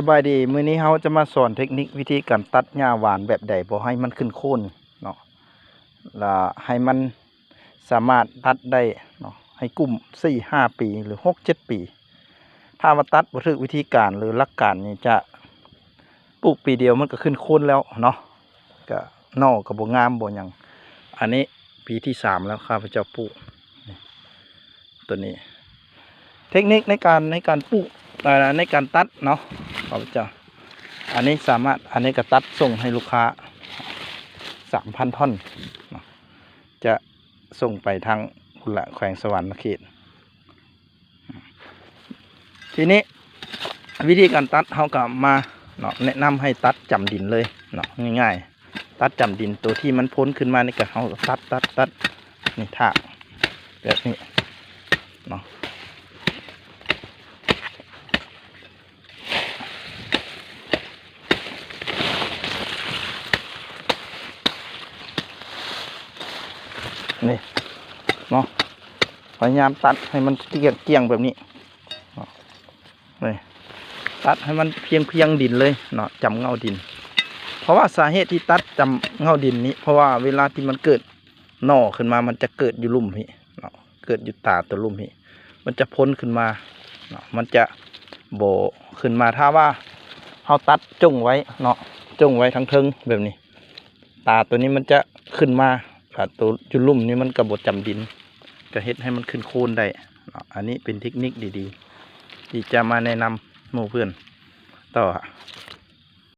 สบายดี มื้อนี้เราจะมาสอนเทคนิควิธีการตัดหญ้าหวานแบบใดบ่ให้มันขึ้นโคนเนาะและให้มันสามารถตัดได้เนาะให้กลุ่ม4 5ปีหรือ6 7ปี ถ้ามาตัดบ่ถูกวิธีการหรือหลักการนี่จะปลูกปีเดียวมันก็ขึ้นโคนแล้วเนาะก็นอกก็บ่งามบ่หยังอันนี้ปีที่สามแล้วข้าพเจ้าปลูกตัวนี้ เทคนิคในการในการปลูกในการตัดเนาะ ข้าพเจ้า อันนี้สามารถอันนี้ก็ตัดส่งให้ลูกค้าสามพันท่อน จะส่งไปทางคุณละแขวงสวรรค์เขตทีนี้วิธีการตัดเขาก็มาเนาะแนะนำให้ตัดจำดินเลยเนาะง่ายๆ ตัดจำดินตัวที่มันพ้นขึ้นมานี่ก็เขาตัดตัดตัดนี่ถากแบบนี้เนาะ นี่เนาะพยายามตัดให้มันเกี่ยงเกี่ยงแบบนี้เนาะนี่ตัดให้มันเพียงเพียงดินเลยเนาะจำเงาดิน เพราะว่าสาเหตุที่ตัดจำเงาดินนี้ เพราะว่าเวลาที่มันเกิดหน่อขึ้นมามันจะเกิดอยู่ลุ่มพี่เนาะเกิดอยู่ตาตัวลุ่มพี่มันจะพ้นขึ้นมาเนาะมันจะโบขึ้นมาถ้าว่าเราตัดจงไว้เนาะจงไว้ทั้งเทิงแบบนี้ ตาตัวนี้มันจะขึ้นมา ขาดตัวจุลุ่มนี่มันกระบดจำดินก็เฮ็ดให้มันขึ้นโคนได้อันนี้เป็นเทคนิคดีๆ ที่จะมาแนะนำหมู่เพื่อนต่อ